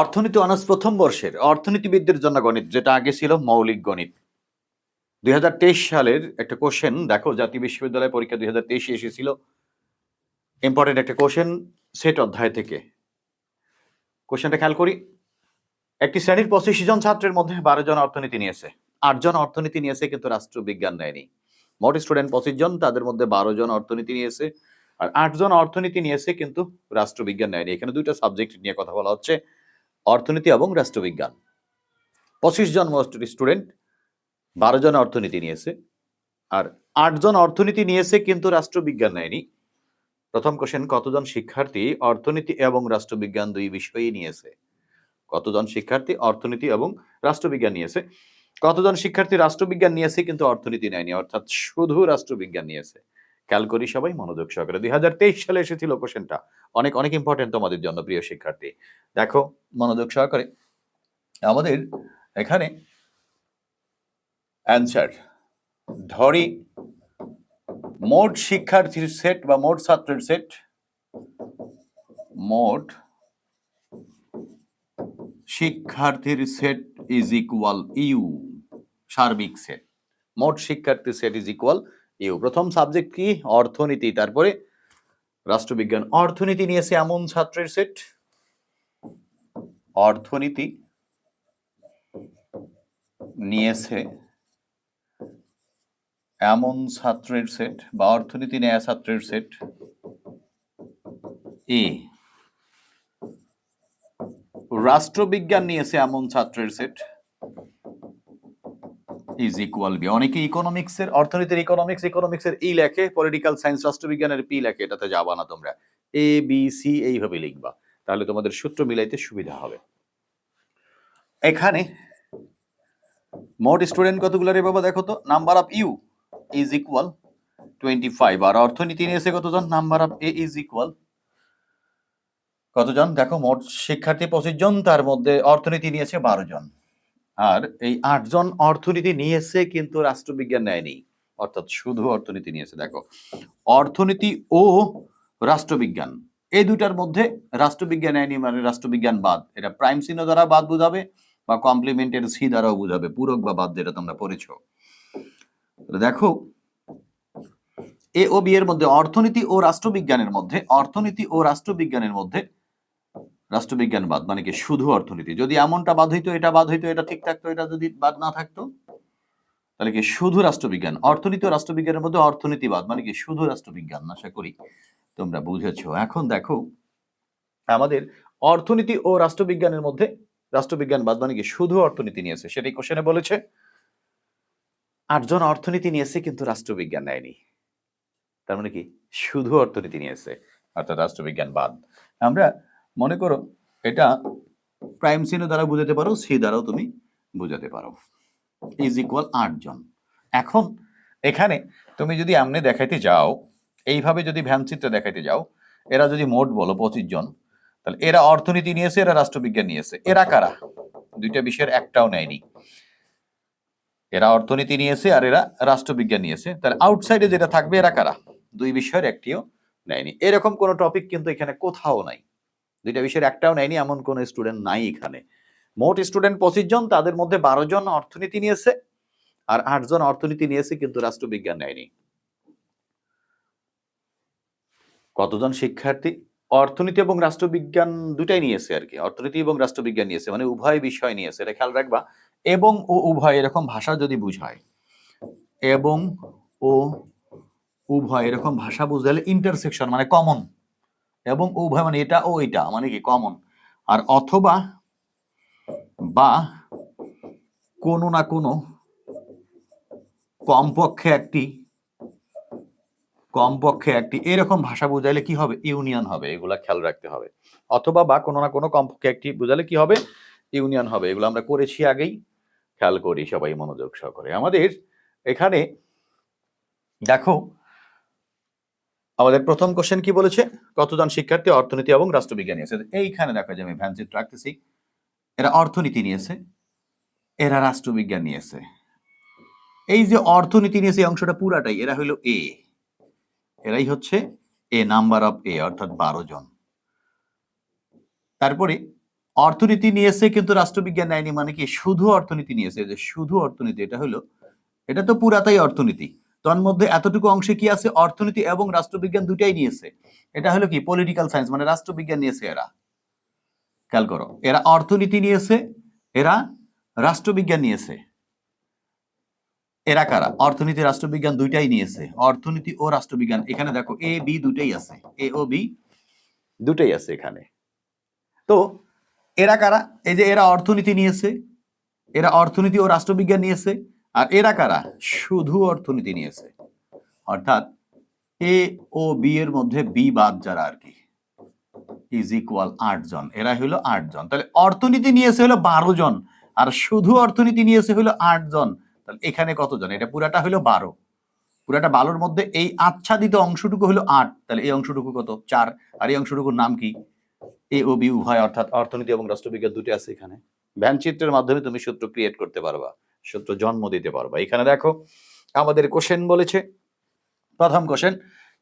অর্থনীতি অনার্স প্রথম বর্ষের অর্থনীতিবিদদের জন্য গণিত, যেটা আগে ছিল মৌলিক গণিত। দুই হাজার তেইশ সালের একটা কোশ্চেন দেখো, জাতীয় বিশ্ববিদ্যালয় পরীক্ষা দুই হাজার তেইশে এসেছিল। ইম্পর্টেন্ট একটা কোশ্চেন সেট অধ্যায় থেকে। কোশ্চেনটা খেয়াল করি। একটি শ্রেণির পঁচিশ জন ছাত্রের মধ্যে বারো জন অর্থনীতি নিয়েছে। আটজন অর্থনীতি নিয়েছে, কিন্তু রাষ্ট্রবিজ্ঞান নেয়নি মোট স্টুডেন্ট পঁচিশ জন, তাদের মধ্যে বারো জন অর্থনীতি নিয়েছে। আর আটজন অর্থনীতি নিয়েছে, কিন্তু রাষ্ট্রবিজ্ঞান নেয়নি এখানে দুইটা সাবজেক্ট নিয়ে কথা বলা হচ্ছে। অর্থনীতি এবং রাষ্ট্রবিজ্ঞান। পঁচিশ জন স্টুডেন্ট, বারো জন অর্থনীতি নিয়েছে, আর আটজন অর্থনীতি নিয়েছে কিন্তু রাষ্ট্রবিজ্ঞান নেয়নি। প্রথম কোশ্চেন কতজন শিক্ষার্থী অর্থনীতি এবং রাষ্ট্রবিজ্ঞান দুই বিষয়ই নিয়েছে? কতজন শিক্ষার্থী অর্থনীতি এবং রাষ্ট্রবিজ্ঞান নিয়েছে? কতজন শিক্ষার্থী রাষ্ট্রবিজ্ঞান নিয়েছে কিন্তু অর্থনীতি নেয়নি, অর্থাৎ শুধু রাষ্ট্রবিজ্ঞান নিয়েছে। খেয়াল করি সবাই মনোযোগ সহকারে। দুই হাজার তেইশ সালে এসেছিল কোশ্চেনটা। অনেক অনেক ইম্পর্টেন্ট তোমাদের জন্য, প্রিয় শিক্ষার্থী। দেখো, মনোযোগ সহকারে। আমাদের এখানে অ্যান্সার ধরি, মোট শিক্ষার্থীর সেট বা মোট ছাত্রের সেট মোট শিক্ষার্থীর সেট ইজ ইকুয়াল ইউ সার্বিক সেট মোট শিক্ষার্থীর সেট ইজ ইকুয়াল ইউ। প্রথম সাবজেক্ট কি? অর্থনীতি। তারপরে রাষ্ট্রবিজ্ঞান। অর্থনীতি নিয়েছে এমন ছাত্রের সেট অর্থনীতি নিয়েছে এমন ছাত্রের সেট বা অর্থনীতি নেয়া ছাত্রের সেট এ। রাষ্ট্রবিজ্ঞান নিয়েছে এমন ছাত্রের সেট ইজ ইকুয়াল বি অনেকে ইকোনমিক্সের অর্থনীতির ইকোনমিক্স ইকোনমিক্সের ই লেখে পলিটিক্যাল সায়েন্স রাষ্ট্রবিজ্ঞানের পি লেখে এটাতে যাবা না তোমরা। এ বি সি এইভাবে লিখবা। তাহলে তোমাদের সূত্র মিলাইতে সুবিধা হবে। এখানে মোট স্টুডেন্ট কতগুলো রে বাবা দেখো তো? Number of U is equal twenty five আর অর্থনীতি নিয়েছে কতজন? Number of A is equal কতজন? দেখো মোট শিক্ষার্থী পঁচিশ জন, তার মধ্যে অর্থনীতি নিয়েছে বারো জন। আর এই আটজন অর্থনীতি নিয়েছে কিন্তু রাষ্ট্রবিজ্ঞান নেয়নি। অর্থাৎ শুধু অর্থনীতি নিয়েছে, দেখো। অর্থনীতি ও রাষ্ট্রবিজ্ঞান, এই দুটার মধ্যে রাষ্ট্রবিজ্ঞান নেয়নি মানে রাষ্ট্রবিজ্ঞান বাদ। এটা প্রাইম চিহ্ন দ্বারা বাদ বোঝাবে বা কমপ্লিমেন্টের সি দ্বারাও বোঝাবে, পূরক বা বাদ যেটা তোমরা পড়েছ। দেখো, এ ও বি এর মধ্যে অর্থনীতি ও রাষ্ট্রবিজ্ঞানের মধ্যে, অর্থনীতি ও রাষ্ট্রবিজ্ঞানের মধ্যে রাষ্ট্রবিজ্ঞান বাদ মানে কি শুধু অর্থনীতি। যদি এমনটা বাদ হইতো, এটা বাদ হইতো, এটা ঠিক থাকতো, এটা যদি বাদ না থাকতো, তাহলে কি শুধু রাষ্ট্রবিজ্ঞান? অর্থনীতি ও রাষ্ট্রবিজ্ঞানের মধ্যে অর্থনীতি বাদ মানে কি শুধু রাষ্ট্রবিজ্ঞান? আশা করি তোমরা বুঝেছ। এখন দেখো, আমাদের অর্থনীতি ও রাষ্ট্রবিজ্ঞানের মধ্যে রাষ্ট্রবিজ্ঞান বাদ মানে কি শুধু অর্থনীতি নিয়েছে সেটাই কোশ্চেনে বলেছে, আটজন অর্থনীতি নিয়েছে কিন্তু রাষ্ট্রবিজ্ঞান নেয়নি। তার মানে কি শুধু অর্থনীতি নিয়েছে অর্থাৎ রাষ্ট্রবিজ্ঞান বাদ। আমরা মনে করো এটা প্রাইম চিহ্ন দ্বারা বুঝাতে পারো সি দ্বারাও তুমি বুঝাতে পারো। ইজ ইকুয়াল আটজন এখন এখানে তুমি যদি এমনি দেখাইতে যাও, এইভাবে যদি ভ্যানচিত্র দেখাইতে যাও, এরা যদি মোট বলো পঁচিশ জন, তাহলে এরা অর্থনীতি নিয়েছে, এরা রাষ্ট্রবিজ্ঞান নিয়েছে। এরা কারা? দুইটা বিষয়ের একটাও নেয়নি। এরা অর্থনীতি নিয়েছে আর এরা রাষ্ট্রবিজ্ঞান নিয়েছে। তাহলে আউটসাইডে যেটা থাকবে, এরা কারা? দুই বিষয়ের একটিও নেয়নি। এরকম কোনো টপিক কিন্তু এখানে কোথাও নাই। দুইটা বিষয়ের একটাও নেয়নি, এমন কোন স্টুডেন্ট নাই এখানে। মোট স্টুডেন্ট পঁচিশ জন, তাদের মধ্যে বারো জন অর্থনীতি নিয়েছে, আর আটজন অর্থনীতি নিয়েছে কিন্তু রাষ্ট্রবিজ্ঞান নেয়নি। কতজন শিক্ষার্থী? অর্থনীতি এবং রাষ্ট্রবিজ্ঞান দুটাই নিয়েছে আর কি। অর্থনীতি এবং রাষ্ট্রবিজ্ঞান নিয়েছে মানে উভয় বিষয় নিয়েছে, এটা খেয়াল রাখবা। এবং ও উভয়, এরকম ভাষা যদি বুঝায়, এবং ও উভয়, এরকম ভাষা বুঝালে ইন্টারসেকশন মানে কমন এবং উভয় মানে এটা ও এটা মানে কি কমন আর অথবা বা কোনো না কোনো কমপক্ষে একটি কমপক্ষে একটি, এরকম ভাষা বোঝাইলে কি হবে? ইউনিয়ন হবে, এগুলা খেয়াল রাখতে হবে। অথবা বা কোনো না কোনো কমপক্ষে একটি বোঝালে কি হবে? ইউনিয়ন হবে, এগুলো আমরা করেছি আগেই, খেয়াল করি সবাই মনোযোগ সহকারে। আমাদের এখানে দেখো আমাদের প্রথম কোশ্চেন কি বলেছে? কতজন শিক্ষার্থী, অর্থনীতি এবং রাষ্ট্রবিজ্ঞান নিয়েছে এইখানে দেখা যে আমি ভ্যানচিত রাখতেছি। এরা অর্থনীতি নিয়েছে এরা রাষ্ট্রবিজ্ঞান নিয়েছে এই যে অর্থনীতি নিয়েছে এই অংশটা পুরাটাই, এরা হইল এ এরাই হচ্ছে এ নাম্বার অফ এ অর্থাৎ বারো জন। তারপরে, অর্থনীতি নিয়েছে কিন্তু রাষ্ট্রবিজ্ঞান নেয়নি মানে কি? শুধু অর্থনীতি নিয়েছে যে শুধু অর্থনীতি, এটা হলো, এটা তো পুরাটাই অর্থনীতি। তন্মধ্যে এতটুকু অংশে কি আছে? অর্থনীতি এবং রাষ্ট্রবিজ্ঞান দুটাই নিয়েছে। এটা হলো কি? পলিটিক্যাল সায়েন্স মানে রাষ্ট্রবিজ্ঞান নিয়েছে এরা। খেয়াল করো, এরা অর্থনীতি নিয়েছে, এরা রাষ্ট্রবিজ্ঞান নিয়েছে। এরা কারা? অর্থনীতি, রাষ্ট্রবিজ্ঞান দুইটাই নিয়েছে। অর্থনীতি ও রাষ্ট্রবিজ্ঞান, এখানে দেখো এ বি দুটাই আছে। এ ও বি দুটাই আছে এখানে। তো এরা কারা? এই যে এরা অর্থনীতি নিয়েছে, এরা অর্থনীতি ও রাষ্ট্রবিজ্ঞান নিয়েছে আর এরা কারা? শুধু অর্থনীতি নিয়েছে। অর্থাৎ এ ও বি এর মধ্যে বি বাদ যারা আর কি ইজ ইকুয়াল আট জন। এরা হলো আট জন। তাহলে অর্থনীতি নিয়েছে হলো বারো জন, আর শুধু অর্থনীতি নিয়েছে হলো আট জন, তাহলে এখানে কতজন এটা পুরাটা হলো বারো। পুরাটা বারোর মধ্যে এই আচ্ছাদিত অংশটুকু হলো আট, তাহলে এই অংশটুকু কত? চার। আর এই অংশটুকুর নাম কি? এ ও বি উভয়, অর্থাৎ অর্থনীতি এবং রাষ্ট্রবিজ্ঞান দুটি আছে এখানে। চিত্রের মাধ্যমে তুমি সূত্র ক্রিয়েট করতে পারবা। সূত্র জন্ম দিতে পারবা। এখানে দেখো, আমাদের কোশ্চেন বলেছে, প্রথম কোশ্চেন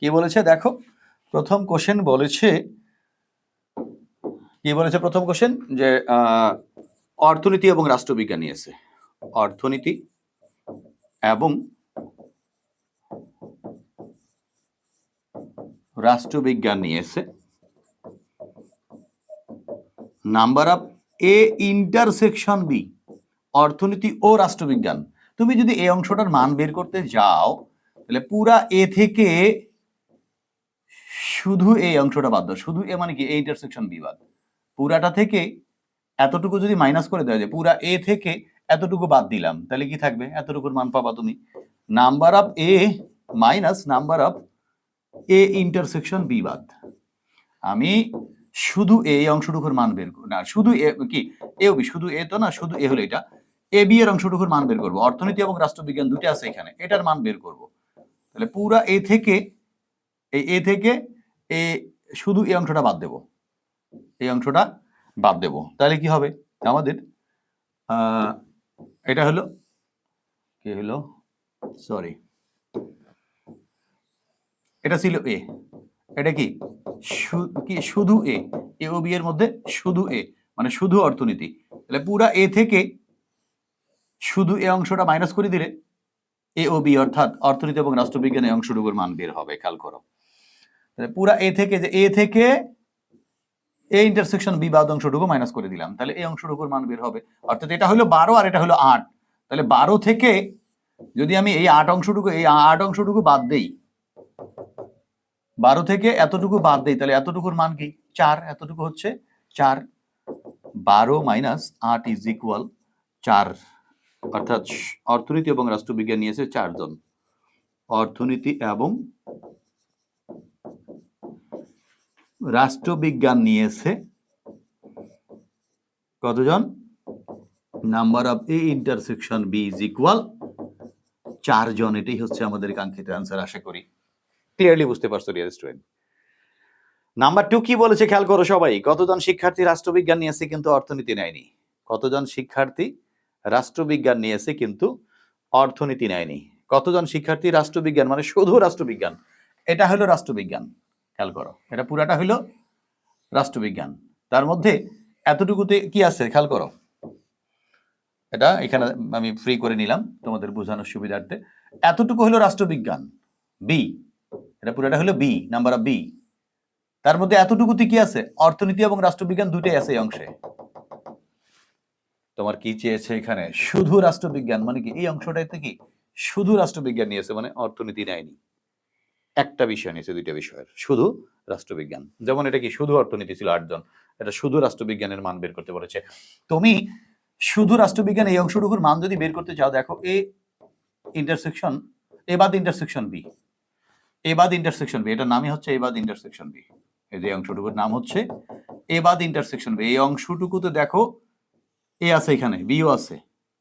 কি বলেছে? দেখো, প্রথম কোশ্চেন বলেছে, কি বলেছে প্রথম কোশ্চেন? যে অর্থনীতি এবং রাষ্ট্রবিজ্ঞান নিয়েছে অর্থনীতি এবং রাষ্ট্রবিজ্ঞান নিয়েছে number of A intersection B. অর্থনীতি ও রাষ্ট্রবিজ্ঞান। তুমি যদি এই অংশটার মান বের করতে যাও, তাহলে পুরা এ থেকে শুধু এই অংশটা বাদ দাও। শুধু এ মানে কি? ইন্টারসেকশন বি বাদ। পুরাটা থেকে এতটুকু যদি মাইনাস করে দেওয়া যায়, পুরা এ থেকে এতটুকু বাদ দিলাম, তাহলে কি থাকবে? এতটুকুর মান পাবা তুমি। Number of A minus number of A intersection B বাদ। আমি শুধু এই অংশটুকুর মান বের না, শুধু এ কি? এ শুধু এ তো না, শুধু এ হলো এটা। এ বি এর অংশটুকুর মান বের করব। অর্থনীতি এবং রাষ্ট্রবিজ্ঞান দুটো আছে এখানে। এটার মান বের করব। তাহলে পুরা এ থেকে, এই এ থেকে এ শুধু এই অংশটা বাদ দেব। এই অংশটা বাদ দেব। তাহলে কি হবে? আমাদের এটা হলো, কি হলো? সরি এটা ছিল এ এটা কি? কি? শুধু এ এ ও বি এর মধ্যে শুধু এ মানে শুধু অর্থনীতি। তাহলে পুরা এ থেকে শুধু এ অংশটা মাইনাস করে দিলে এ ও বি অর্থাৎ অর্থনীতি এবং রাষ্ট্রবিজ্ঞান এই অংশটুকুর মান বের হবে, খেয়াল করো। তাহলে পুরা এ থেকে যে এ থেকে এ ইন্টারসেকশন বি বাদ অংশটুকু মাইনাস করে দিলাম, তাহলে এই অংশটুকুর মান বের হবে। অর্থাৎ এটা হলো বারো আর এটা হলো আট। তাহলে বারো থেকে যদি আমি এই আট অংশটুকু, এই আট অংশটুকু বাদ দেই, বারো থেকে এতটুকু বাদ দেই, তাহলে এতটুকুর মান কি? চার, এতটুকু হচ্ছে চার। বারো মাইনাস আট ইজ ইকুয়াল চার। অর্থাৎ অর্থনীতি এবং রাষ্ট্রবিজ্ঞান নিয়েছে চারজন। অর্থনীতি এবং রাষ্ট্রবিজ্ঞান নিয়েছে কতজন? Number of A intersection B is equal চারজন। এটাই হচ্ছে আমাদের কাঙ্ক্ষিত অ্যান্সার আশা করি। ক্লিয়ারলি বুঝতে পারছ ডিয়ার স্টুডেন্ট নাম্বার টু কি বলেছে, খেয়াল করো সবাই। কতজন শিক্ষার্থী রাষ্ট্রবিজ্ঞান নিয়েছে কিন্তু অর্থনীতি নেয়নি? কতজন শিক্ষার্থী রাষ্ট্রবিজ্ঞান নিয়েছে কিন্তু অর্থনীতি নেয়নি। কতজন শিক্ষার্থী রাষ্ট্রবিজ্ঞান মানে শুধু রাষ্ট্রবিজ্ঞান? এটা হলো রাষ্ট্রবিজ্ঞান, খেয়াল করো। এটা পুরাটা হলো রাষ্ট্রবিজ্ঞান। তার মধ্যে এতটুকুতে কি আছে, খেয়াল করো। এটা এখানে আমি ফ্রি করে নিলাম তোমাদের বোঝানোর সুবিধার্থে। এতটুকু হলো রাষ্ট্রবিজ্ঞান বি এটা পুরোটা হলো বি নাম্বার অফ বি তার মধ্যে এতটুকুতে কি আছে? অর্থনীতি এবং রাষ্ট্রবিজ্ঞান দুটোই আছে এই অংশে। তোমার কি চেয়েছে এখানে? শুধু রাষ্ট্রবিজ্ঞান? মানে কি এই অংশটাতে কি? শুধু রাষ্ট্রবিজ্ঞান নিয়েছে মানে অর্থনীতি নেয়নি। একটা বিষয় নিয়েছে, দুইটা বিষয়ের। শুধু রাষ্ট্রবিজ্ঞান। যেমন এটা কি, শুধু অর্থনীতি ছিল আটজন। এটা শুধু রাষ্ট্রবিজ্ঞানের মান বের করতে বলেছে। তুমি শুধু রাষ্ট্রবিজ্ঞান এই অংশটুকুর মান যদি বের করতে চাও, দেখো এ ইন্টারসেকশন এ বাদ ইন্টারসেকশন বি এ বাদ ইন্টারসেকশন বি এটার নামই হচ্ছে এ বাদ ইন্টারসেকশন বি এই যে অংশটুকুর নাম হচ্ছে এ বাদ ইন্টারসেকশন বি এই অংশটুকুতে দেখো এ আছে এখানে, বিও আছে।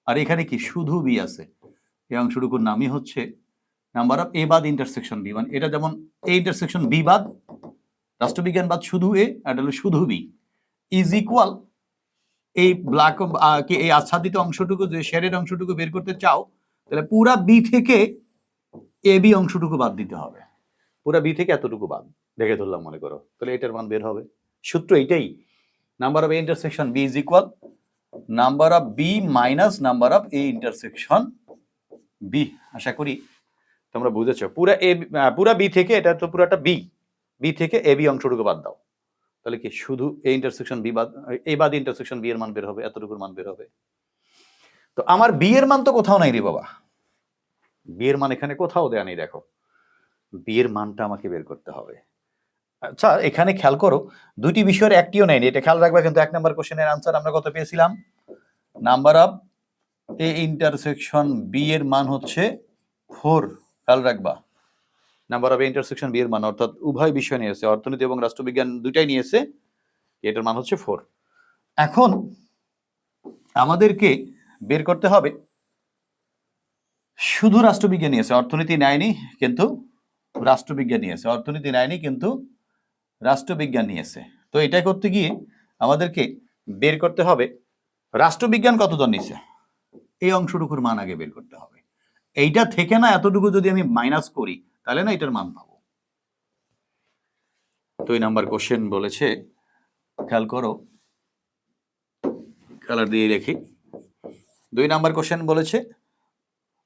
আর এখানে কি? শুধু বি আছে। এই অংশটুকুর নামই হচ্ছে নাম্বার অফ এ বাদ ইন্টারসেকশন বি মানে এটা যেমন এ ইন্টারসেকশন বি বাদ, রাষ্ট্রবিজ্ঞান বাদ শুধু এ এটা হলো শুধু বি ইজ ইকুয়াল এই ব্ল্যাক এই আচ্ছাদিত অংশটুকু, যে শেডের অংশটুকু বের করতে চাও, তাহলে পুরা বি থেকে এ বি অংশটুকু বাদ দিতে হবে। পুরা বি থেকে এতটুকু বাদ, দেখে ধরলাম মনে করো। তাহলে এটার মান বের হবে। সূত্র এইটাই। Number of A intersection B is equal number of B minus number of A intersection B আশা করি তোমরা বুঝেছ। পুরা এ পুরা বি থেকে এটা তো পুরাটা বি বি থেকে এ বি অংশটুকু বাদ দাও। তাহলে কি শুধু এ ইন্টারসেকশন বি বাদ এ বাদ ইন্টারসেকশন বি এর মান বের হবে, এতটুকুর মান বের হবে। তো আমার বি এর মান তো কোথাও নাই রে বাবা। বি এর মান এখানে কোথাও দেয়া নেই, দেখো। বি এর মানটা আমাকে বের করতে হবে। আচ্ছা এখানে খেয়াল করো দুটি বিষয়ের একটিও নেয়নি এটা খেয়াল রাখবে কিন্তু এক নম্বর কোশ্চেনের আনসার আমরা কত পেয়েছিলাম? Number of A intersection B এর মান হচ্ছে ফোর খেয়াল রাখবা। নাম্বার অফ ইন্টারসেকশন বি এর মান, অর্থাৎ উভয় বিষয় নিয়েছে, অর্থনীতি এবং রাষ্ট্রবিজ্ঞান দুটাই নিয়েছে, এটার মান হচ্ছে ফোর এখন আমাদেরকে বের করতে হবে, শুধু রাষ্ট্রবিজ্ঞান নিয়েছে, অর্থনীতি নেয়নি কিন্তু রাষ্ট্রবিজ্ঞান নিয়েছে, অর্থনীতি নেয়নি কিন্তু রাষ্ট্রবিজ্ঞান নিয়েছে। তো এটা করতে গিয়ে আমাদেরকে বের করতে হবে, রাষ্ট্রবিজ্ঞান কতজন নিছে এই অংশটুকুর মান আগে বের করতে হবে। এইটা থেকে না এতটুকু যদি আমি মাইনাস করি, তাহলে না এটার মান পাবো। দুই নাম্বার কোশ্চেন বলেছে, খেয়াল করো কালার দিয়ে রেখি। দুই নাম্বার কোশ্চেন বলেছে,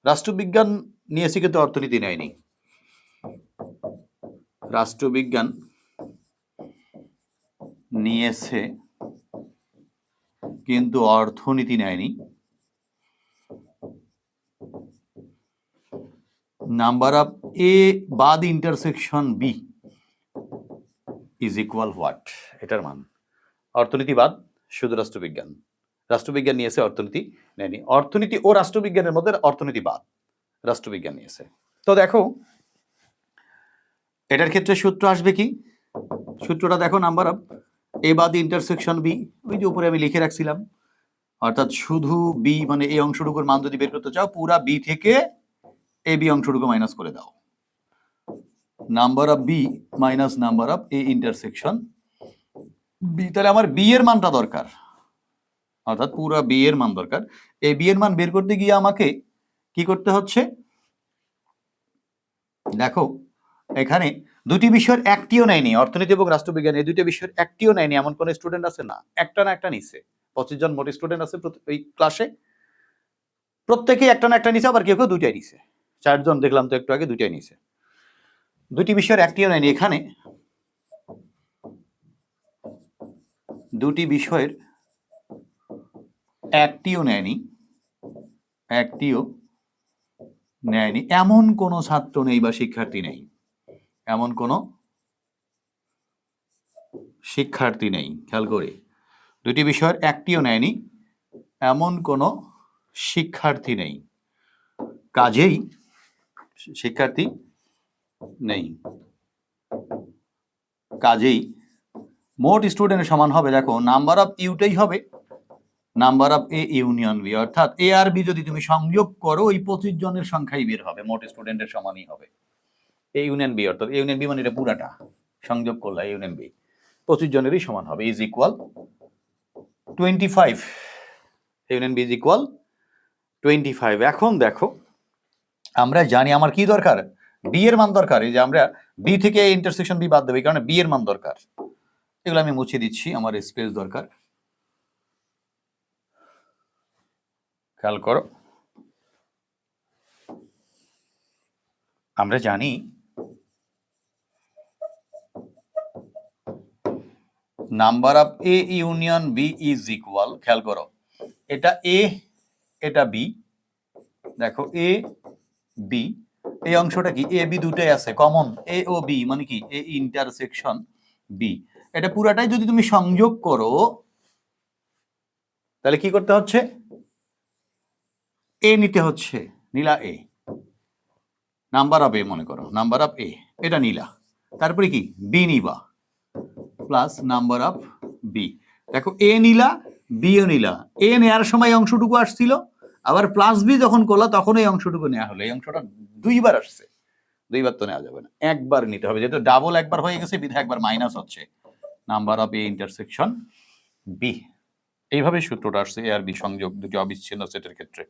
রাষ্ট্রবিজ্ঞান নিয়েছি কিন্তু অর্থনীতি নেয়নি। রাষ্ট্রবিজ্ঞান নিয়েছে, কিন্তু অর্থনীতি নেয়নি। নাম্বার অফ এ বাদ intersection B is equal what এটার মান। অর্থনীতি বাদ, শুধু রাষ্ট্রবিজ্ঞান। রাষ্ট্রবিজ্ঞান নিয়েছে, অর্থনীতি নেয়নি। অর্থনীতি ও রাষ্ট্রবিজ্ঞানের মধ্যে অর্থনীতি বাদ, রাষ্ট্রবিজ্ঞান নিয়েছে। তো দেখো, এটার ক্ষেত্রে সূত্র আসবে কি? সূত্রটা দেখো নাম্বার অফ এ বাদ ইন্টারসেকশন বি ওই যে উপরে আমি লিখে রাখছিলাম। অর্থাৎ শুধু বি মানে এই অংশটুকুর মান যদি বের করতে চাও, পুরা বি থেকে এ বি অংশটুকু মাইনাস করে দাও। Number of B minus number of A intersection B তাহলে আমার বি এর মানটা দরকার। অর্থাৎ পুরো বি এর মান দরকার। এই বি এর মান বের করতে গিয়ে আমাকে কি করতে হচ্ছে? দেখো, এখানে দুটি বিষয়ের একটিও নেয়নি। অর্থনীতি এবং রাষ্ট্রবিজ্ঞান, এই দুটি বিষয়ের একটিও নেয়নি। এমন কোন স্টুডেন্ট আছে? না। একটা না একটা নিছে। পঁচিশ জন মোট স্টুডেন্ট আছে এই ক্লাসে প্রত্যেকেই একটা না একটা নিছে, আবার কেউ কেউ দুইটাই নিছে। চারজন দেখলাম তো একটু আগে দুইটাই নিছে। দুটি বিষয়ের একটিও নেয়নি। এখানে দুটি বিষয়ের একটিও নেয়নি। একটিও নেয়নি। এমন কোনো ছাত্র নেই বা শিক্ষার্থী নেই। এমন কোনো শিক্ষার্থী নেই, খেয়াল করে। দুটি বিষয়ের একটিও নেয়নি, এমন কোনো শিক্ষার্থী নেই। কাজেই শিক্ষার্থী নেই। কাজেই মোট স্টুডেন্ট সমান হবে, দেখো নাম্বার অফ ইউটাই হবে। Number of A union B অর্থাৎ এ আর বি যদি তুমি সংযোগ করো, ওই পঁচিশ জনের সংখ্যাই বের হবে, মোট স্টুডেন্টের সমানই হবে। এ ইউনিয়ন বি অর্থাৎ ইউনিয়ন বি মানে এটা পুরাটা। সংযোগ করলে ইউনিয়ন বি পঁচিশ জনেরই সমান হবে। Is equal twenty five union B is equal twenty five এখন দেখো, আমরা জানি আমার কি দরকার? বি এর মান দরকার। এই যে আমরা বি থেকে ইন্টারসেকশন বি বাদ দেবো, এই কারণে বি এর মান দরকার। এগুলো আমি মুছে দিচ্ছি, আমার স্পেস দরকার। খেয়াল করো। আমরা জানি number of A union B is equal, খেয়াল করো। এটা এ, এটা বি। দেখো, এ, বি। এই অংশটা কি? এ, বি দুটাই আছে কমন এ ও বি মানে কি? এ ইন্টারসেকশন বি এটা পুরাটাই যদি তুমি সংযোগ করো, তাহলে কি করতে হচ্ছে? এ নিতে হচ্ছে, নীলা এ। নাম্বার অফ এ মনে করো, নাম্বার অফ এ। এটা নীলা। তারপরে কি? বি নিবা। প্লাস নাম্বার অফ বি দেখো এ নিলা বিও নিলা। এ নেয়ার সময় অংশটুকু আসছিল আবার প্লাস বি যখন করলা তখন এই অংশটুকু নেওয়া হলো। এই অংশটা দুইবার আসছে দুইবার তো নেওয়া যাবে না। একবার নিতে হবে যেহেতু ডাবল একবার হয়ে গেছে বিধা একবার মাইনাস হচ্ছে। Number of A intersection B এইভাবে সূত্রটা আসছে এ আর বি সংযোগ দুটি অবিচ্ছিন্ন সেটের ক্ষেত্রে।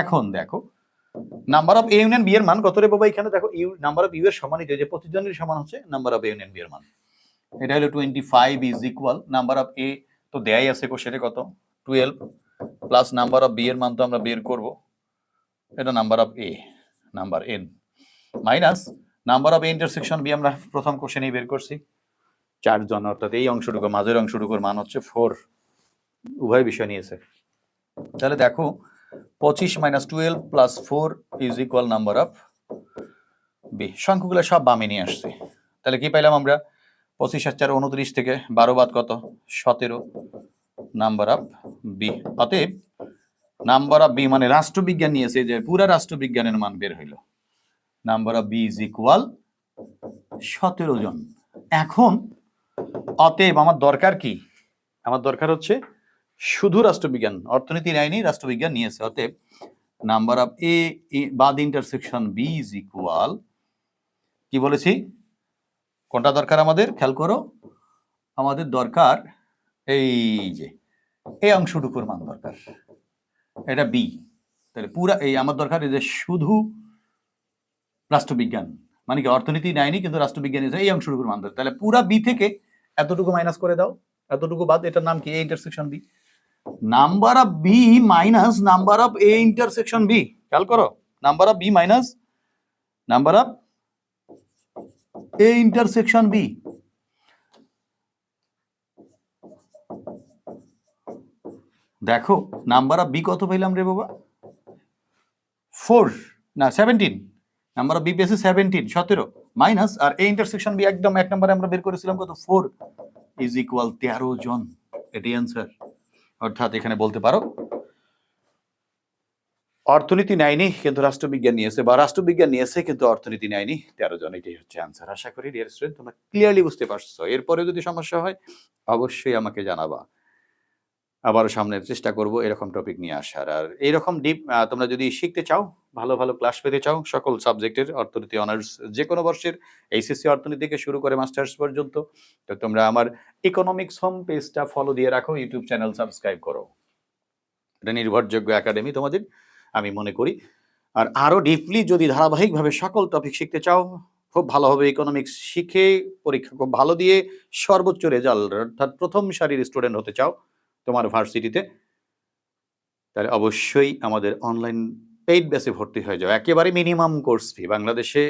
এখন দেখো number of A union B এর মান কত রে বাবা এখানে? দেখো ইউ নাম্বার অফ ইউ এর সমানই তো, যে প্রতিজনের সমান হচ্ছে number of A union B এর মান। এটা হলো twenty five is equal number of A তো দেয়াই আছে কোশ্চেনে কত? Twelve plus number of B এর মান তো আমরা বের করব। এটা number of A number N minus number of A intersection B আমরা প্রথম কোশ্চেনেই বের করছি। চারজন, অর্থাৎ এই অংশটুকু, মাঝের অংশটুকুর মান হচ্ছে ফোর উভয় বিষয় নিয়েছে। তাহলে দেখো, পঁচিশ minus twelve plus four is equal number of B সংখ্যাগুলো সব বামে নিয়ে আসছে। তাহলে কি পাইলাম আমরা? পঁচিশ আর চার উনত্রিশ থেকে বারো বাদ কত? সতেরো। Number of B. অতএব নাম্বার অফ বি মানে রাষ্ট্রবিজ্ঞান নিয়েছে যে পুরা রাষ্ট্রবিজ্ঞানের মান বের হইল। Number of B is equal সতেরো জন। এখন অতএব আমার দরকার কি? আমার দরকার হচ্ছে শুধু রাষ্ট্রবিজ্ঞান, অর্থনীতি নেয়নি রাষ্ট্রবিজ্ঞান নিয়েছে। অতএব নাম্বার অফ এ বাদ ইন্টারসেকশন বি ইজ ইকুয়াল, কি বলেছি? কোনটা দরকার আমাদের? খেয়াল করো। আমাদের দরকার এই যে, এই অংশটুকুর মান দরকার। এটা বি তাহলে পুরা এই আমার দরকার এই যে শুধু রাষ্ট্রবিজ্ঞান। মানে কি অর্থনীতি নেয়নি, কিন্তু রাষ্ট্রবিজ্ঞান এই অংশটুকুর মান দরকার। তাহলে পুরা বি থেকে এতটুকু মাইনাস করে দাও। এতটুকু বাদ, এটার নাম কি? A intersection B number of B minus number of A intersection B খেয়াল করো। Number of B minus number of A intersection B দেখো নাম্বার অফ বি কত পেলাম রে বাবা? ফোর না সেভেন্টিন নাম্বার অফ বি পেয়েছে সেভেন্টিন সতেরো। মাইনাস আর এ ইন্টারসেকশন বি একদম এক নম্বরে আমরা বের করেছিলাম কত? ফোর ইজ ইকুয়াল তেরো জন। এটি অ্যান্সার অর্থাৎ এখানে বলতে পারো অর্থনীতি নেয়নি, কিন্তু রাষ্ট্রবিজ্ঞান নিয়েছে, বা রাষ্ট্রবিজ্ঞান নিয়েছে, কিন্তু অর্থনীতি নেয়নি। তেরো জন এটাই হচ্ছে অ্যান্সার আশা করি ডিয়ার স্টুডেন্ট তোমরা ক্লিয়ারলি বুঝতে পারছ। এরপরে যদি সমস্যা হয়, অবশ্যই আমাকে জানাবা। আবারও সামনে চেষ্টা করব এরকম টপিক নিয়ে আসার। আর এইরকম ডিপ তোমরা যদি শিখতে চাও, ভালো ভালো ক্লাস পেতে চাও, সকল সাবজেক্টের অর্থনীতি অনার্স যে কোনো বর্ষের এইচএসসি অর্থনীতি থেকে শুরু করে মাস্টার্স পর্যন্ত, তো তোমরা আমার ইকোনমিক্স হোম পেজটা ফলো দিয়ে রাখো ইউটিউব চ্যানেল সাবস্ক্রাইব করো। এটা নির্ভরযোগ্য একাডেমি তোমাদের আমি মনে করি। আর আরও ডিপলি যদি ধারাবাহিকভাবে সকল টপিক শিখতে চাও, খুব ভালোভাবে ইকোনমিক্স শিখে পরীক্ষা খুব ভালো দিয়ে সর্বোচ্চ রেজাল্ট অর্থাৎ প্রথম সারির স্টুডেন্ট হতে চাও তোমার ভার্সিটিতে তাহলে অবশ্যই আমাদের অনলাইন পেইড বেসে ভর্তি হয়ে যাও। একেবারে মিনিমাম কোর্স ফি বাংলাদেশে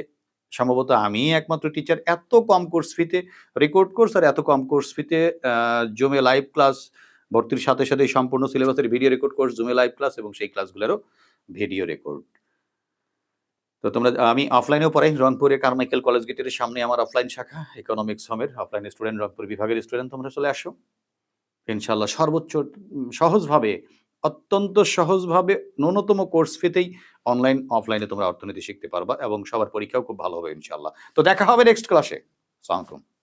সম্ভবত আমি একমাত্র টিচার এত কম কোর্স ফিতে রেকর্ড কোর্স আর এত কম কোর্স ফিতে জমে লাইভ ক্লাস ভর্তির সাথে সাথে সম্পূর্ণ সিলেবাসের ভিডিও রেকর্ড কোর্স জুমে লাইভ ক্লাস এবং সেই ক্লাসগুলোরও ভিডিও রেকর্ড তো তোমরা, আমি অফলাইনেও পড়াই রংপুরে কারমাইকেল কলেজ গেটের সামনে আমার অফলাইন শাখা ইকোনমিক্স হোমের অফলাইন স্টুডেন্ট রংপুর বিভাগের স্টুডেন্ট তোমরা চলে আসো। ইনশাল্লাহ সর্বোচ্চ সহজভাবে, অত্যন্ত সহজভাবে ন্যূনতম কোর্স ফিতেই অনলাইন অফলাইনে তোমরা অর্থনীতি শিখতে পারবা এবং সবার পরীক্ষাও খুব ভালো হবে ইনশাল্লাহ তো দেখা হবে নেক্সট ক্লাসে সালামালাইকুম